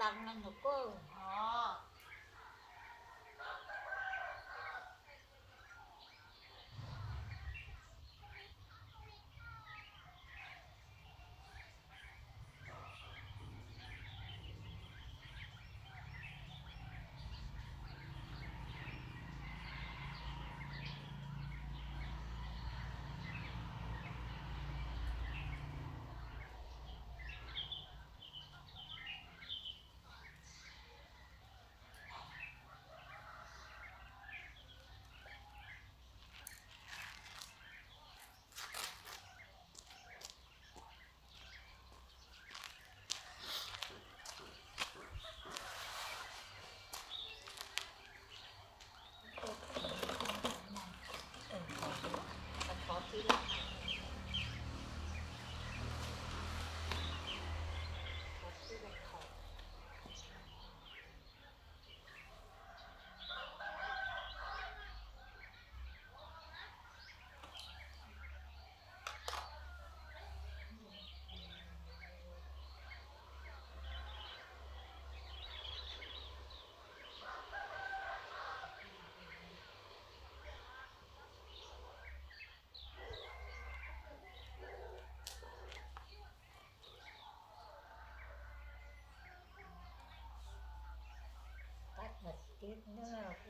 ตังค์นั่นหนูก็ อ๋อ เออขอทีหลังขอทีละขอ ตั ดมาติดเนื้อ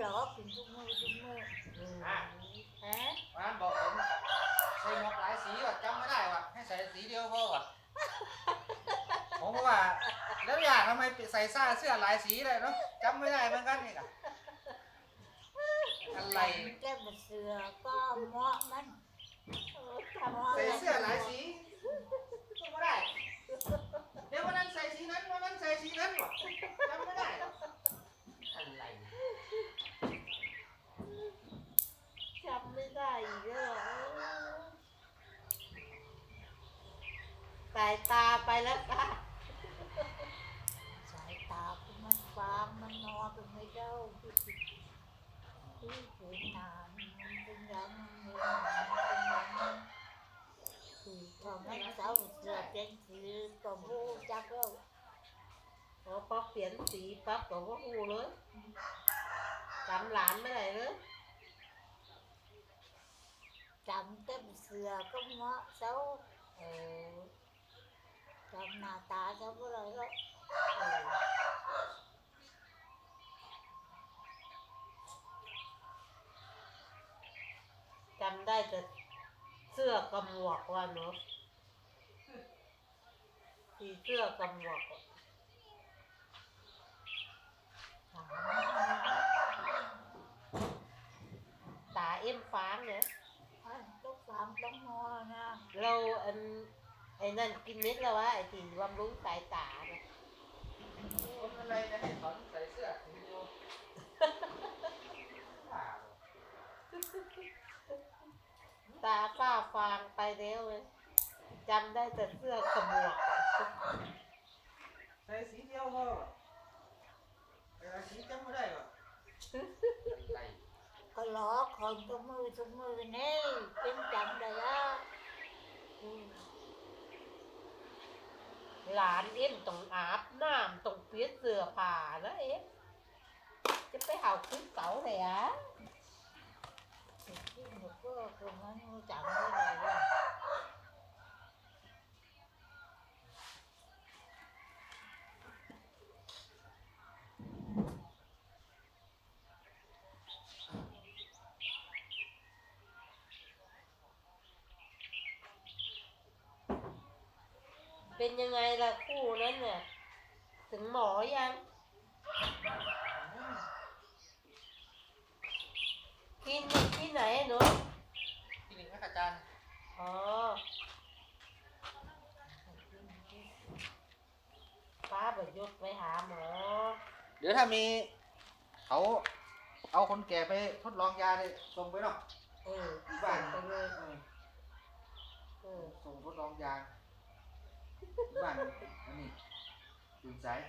หรอกกินทุกมื้อทุกมื้ออะฮะร้านบอกผมใส่หมวกหลายสีว่ะจำไม่ได้ว่ะให้ใส่สีเดียวพอว่ะผมว่า แล้วอยากทำไมใส่ซ่าเสื้อหลายสีเลยเนาะจำไม่ได้เหมือนกันนี่ค่ะอะไรแก้มเสือก็เหมาะมันใส่เสื้อหลายสีก็ไม่ได้ เดี๋ยววันนั้นใส่สีนั้นวันนั้นใส่สีนั้นว่ะจำไม่ได้ อีกแล้วสายตาไปแล้วค่ะสายตาคุณมันฟังมันนอนเป็นไม่ได้ที่ที่เห็นนานมันเป็นยังมันเป็นอยังคือทำให้สาวเสือเป็นสีกับผู้จักแล้วพอป๊อปเปลี่ยนสีปั๊บก็ว่าหูเลยจำหลานไม่ได้เลย จำเต็มเสือก็เหมาะเสาเออจำหน้าตาเขาก็เลยก็เออจำได้แต่เสื้อกับหมวกว่าเนาะสีเสื้อกับหมวกตาเอ็มฟ้างเนี่ย องฟังต้องมอนะเราอันไอ้นั่นกินเม็ดแล้ววะไอ้ที่บำรุงสายตาเนี่ยคนอะไรจะให้สอนใส่เสื้อถึงดูตาฝ้าฟางไปแล้วเลยจำได้แต่เสื้อกับหมวกใส่สีเดียวพอเวลาสีจำไม่ได้หรอ อะไรก็ล้อคนทุกมือทุกมือนี่เป็นจำได้ละอืมหลานเอ็มต้องอาบน้ำต้องเปลี่ยนเสื้อผ้านะเอ็มจะไปเห่าขึ้นเสาเลยอะสิ่งที่หนูก็คนนั้นจำไม่ได้ละ เป็นยังไงล่ะคู่นั้นเนี่ย ถึงหมอยัง กินอยู่ที่ไหนหนูที่หนึ่งนะอาจารย์อ๋อป้าบดยุดไปหาหมอ เดี๋ยวถ้ามี เขาเอาคนแก่ไปทดลองยาเลยส่งไปเนาะเออที่บ้านไปเลยเออเออส่งทดลองยาที่ บ้านอันนี้ตื่นสาย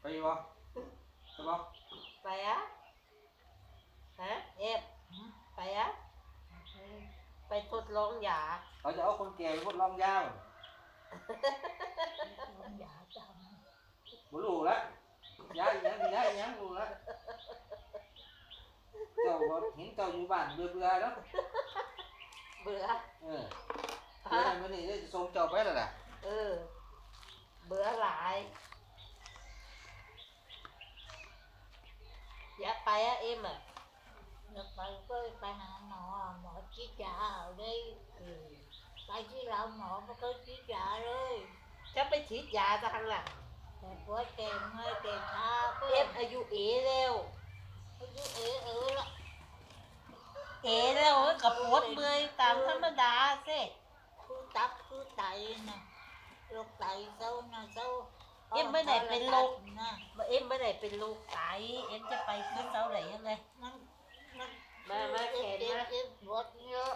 ไปอยู่บ่ไปบ่ไปอะฮะเอฟไปอะไปทดลองยาเขาจะเอาคนแก่ไปทดลองยาบ่อย่าจบ่รู้ละยาอีหยังยาอีหยังรู้ละเจ้าบ่เห็นเจ้าอยู่บ้านเบื่อเบื่อๆแล้วเบื่อเออ เดี๋ยวนั้นมื้อนี้จะส่งเจ้าไปแล้วล่ะเออ เบื่อหลาย อยากไปอะเอ็มอะำแล้วไปก็ไปหาหมอ หมอชี้ยาเอาเลยเออไปที่เราหมอไม่เคยชี้ยาเลยจะไปฉีดยาทางหลังแต่ปวดเก่งไม่เก่งขาก็เอ็มอายุเอแล้วอายุเออเออละเอแล้วกับปวดเมื่อยตามธรรมดาสิคือ ตับคือไตนะโรคไตเศร้านะเศร้าเอ็มไม่ได้เป็นโรคนะเอ็มไม่ได้เป็นลูกไตเอ็มจะไปขึ้นเสาไหนยังไงมันมันมามาเข็นเอ็มาเอ็ปวดเยอะ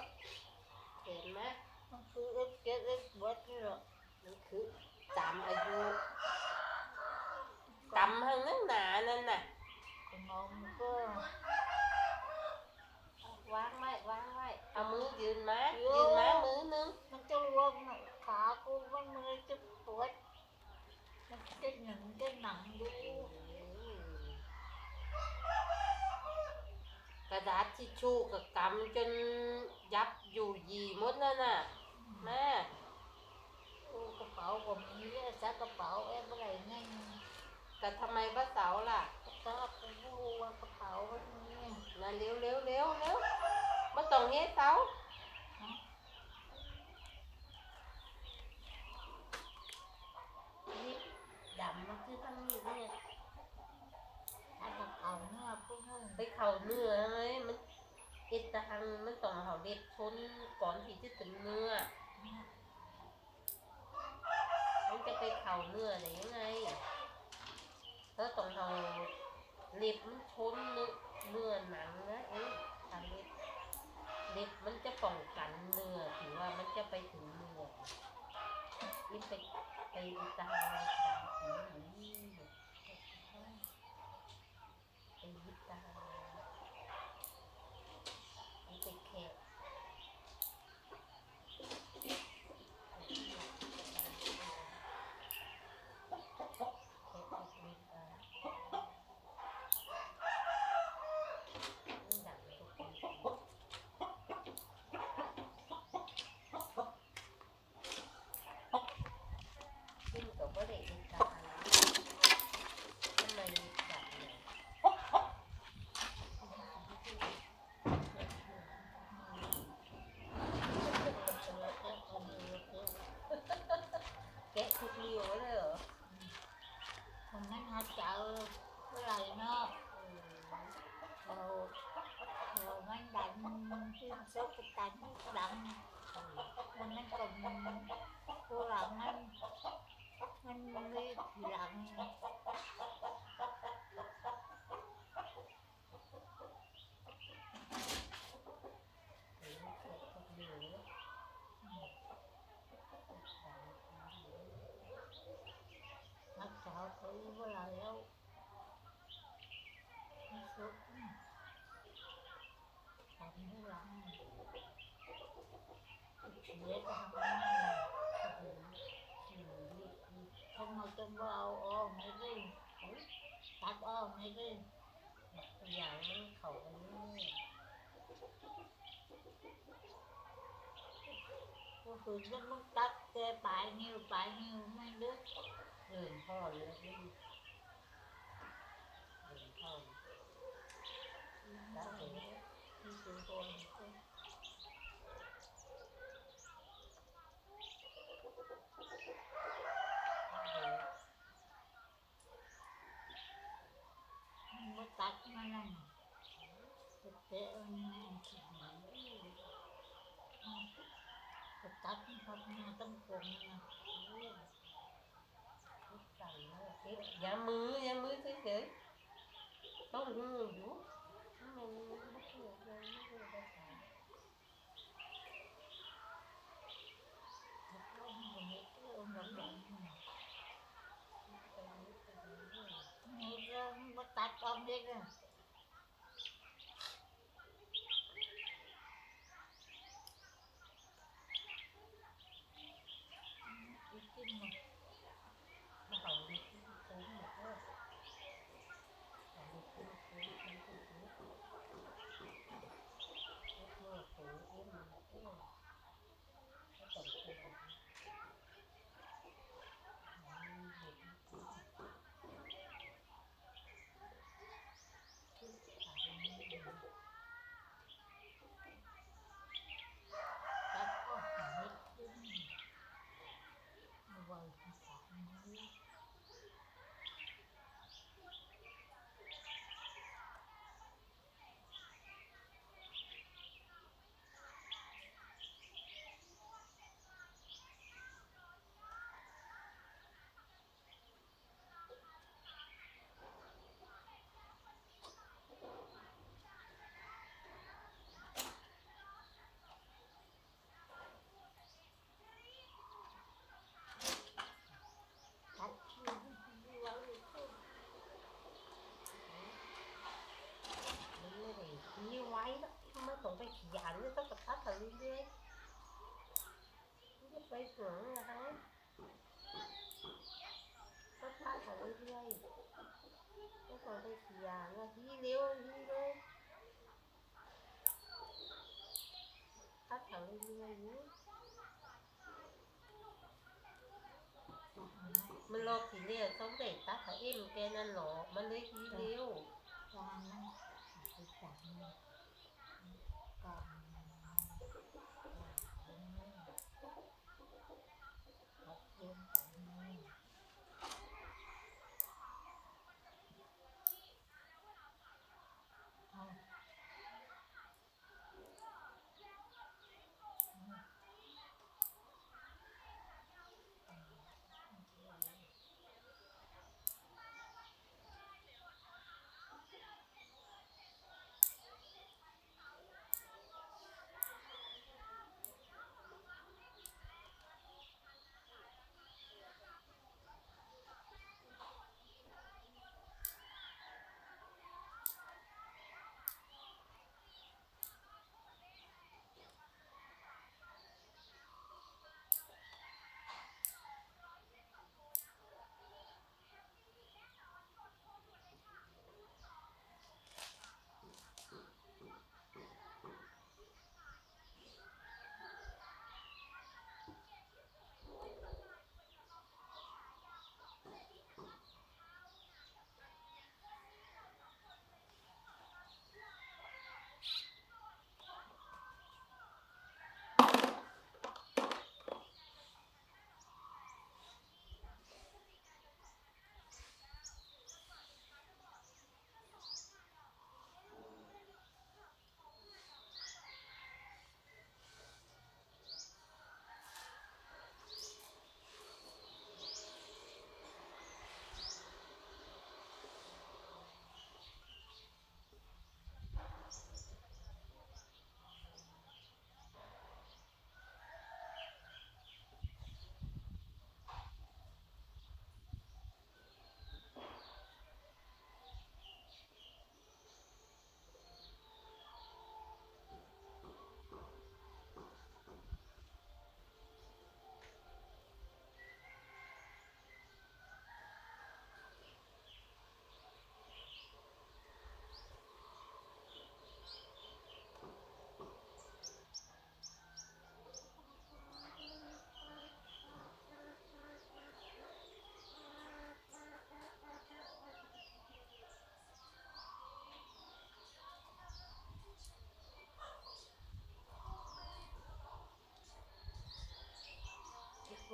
เห็นไหมมันคือเอ็เอ็เอ็ปวดเยอะมันคือตามอายุตำหังนั่งหนานั่นน่ะนมก็ วางไว้วางไว้เอามือยืนมายืนมามือนึง มันจะรวมน่ะขากู มันมือจะปวดมันจะหนึ่งจะหนังดูกระดาษทิชชู่กับกำจนยับอยู่หยีหมดแล้วน่ะแม่โอ้กระเป๋าผมมีเยอะซักกระเป๋าเอ็มอะไรไงแต่ทำไมบ้าเสาล่ะก็กูรู้ว่ากระเป๋ามันมีน่ะเร็วเร็วเร็วเร็วมาต้องเฮ็ดเสา นี่ จะถึงเนื้อ มันจะไปเข่าเนื้อได้ยังไงเธอต้องเอาเล็บมันชนเนื้อเนื้อหนังนะเอ๊ะทำเล็บเล็บมันจะป้องกันเนื้อถือว่ามันจะไปถึงเนื้อยิ่ไปไปตามตามผีนี่ไปตามันไปแคะแคะออกเล็บตามันดังทุกที ซึ่งก็บ่ได้ยึดตานะทำไมดังเนี่ย แกะทุกเรียวเลยเหรอ คนนั้นหาเจอเมื่อไหร่เนาะเราเรามันดังที่ซบกตันดังมันนั่นก็มันผู้หลังมันมันมีทีหลัง แกะทุกเรียวเลย รักษาตัวเมื่อไหร่แล้วที่สุดทำให้หลังเสียทำไม ทำไมต้องเอาออกไม่ได้ตัดออกไม่ได้อย่างมันเขาอันนี้เนี่ยก็คือจะมันตัดแต่ปลายนิ้วปลายนิ้วไม่เลือกเดินพ่อเลยนี่เดินพ่อแล้วเห็นที่สุดคน มันตัดมันนั่นเตะมันตัดมันพับมันต้องโกงนะสั่นเลยเอ๊ะอย่ามืออย่ามือเฉยๆต้องหูอยู่มันไม่เกี่ยวเลยไม่เกี่ยวภาษา นี่ก็มา ตัดออกเด็กอะกินหมด มันเข่าดีที่สูงหมดเลยเข่าดีที่สูงมันสูงสูงเอ็ดเมื่อสูงเอ็ดมันเอ็ดก็ต้องสูง ตัดออกเม็ดขึ้นเอาไว้ที่สามนิ้ว ตัดคิ้วให้ไว้ขึ้น มันไม่ได้ขี้ไว้แล้วไม่ต้องไปขยันต้องกระทัดกันเรื่อยๆ ไม่ได้ไปสวนนะคะก็ทัดกันเรื่อยๆไม่ต้องไปขยันแล้วทีเร็วทีเร็วทัดกันเรื่อยๆอยู่มันรอทีเร็วต้องได้ตัดเขาเอ็มแกนั่นหรอกมันเลยทีเร็วจานนั้นไปจับมันก่อน ตั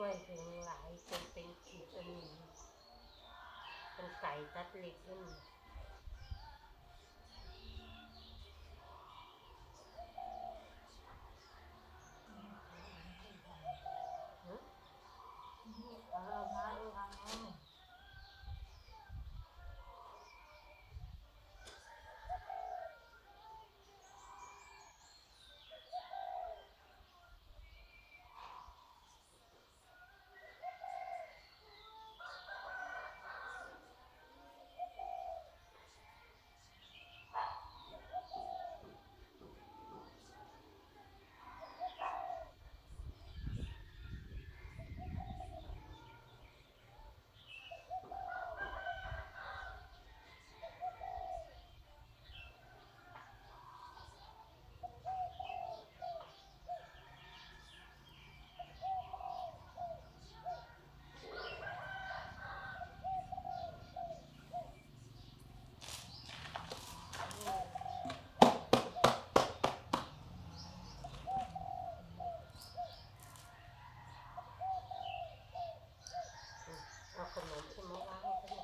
ไว้ถึงหลายจนเป็นขีดอันนี้เป็นไก่ตัดเล็กขึ้น เออมาดูทางนู้น เอาขนมขึ้นมาวางให้เขา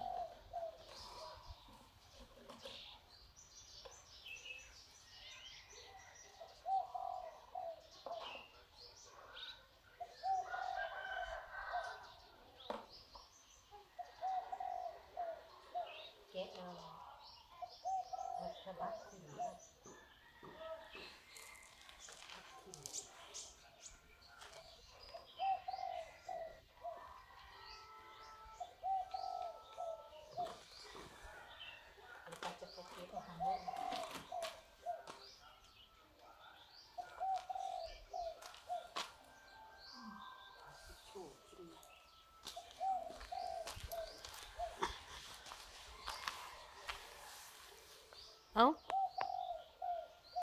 เนี่ย แกะเอ